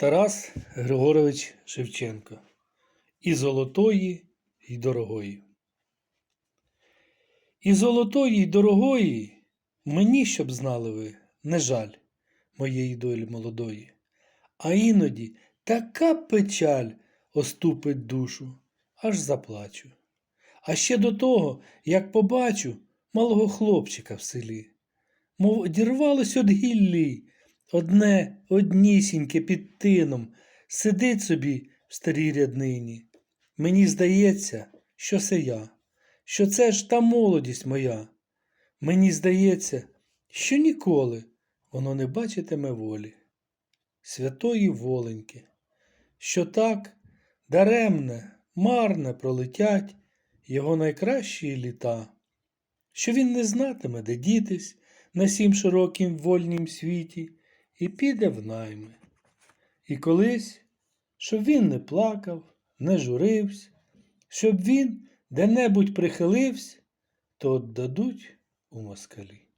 Тарас Григорович Шевченко. І золотої, і дорогої. І золотої, і дорогої мені, щоб знали ви, не жаль моєї долі молодої. А іноді така печаль оступить душу, аж заплачу. А ще до того, як побачу малого хлопчика в селі, мов одірвалось од гіллі, одне однісіньке під тином, сидить собі в старій ряднині. Мені здається, що це я, що це ж та молодість моя. Мені здається, що ніколи воно не бачитиме волі, святої воленьки, що так даремне, марне пролетять його найкращі літа, що він не знатиме, де дітись на сім широкім вольнім світі, і піде в найми. І колись, щоб він не плакав, не журився, щоб він де-небудь прихилився, то отдадуть у москалі.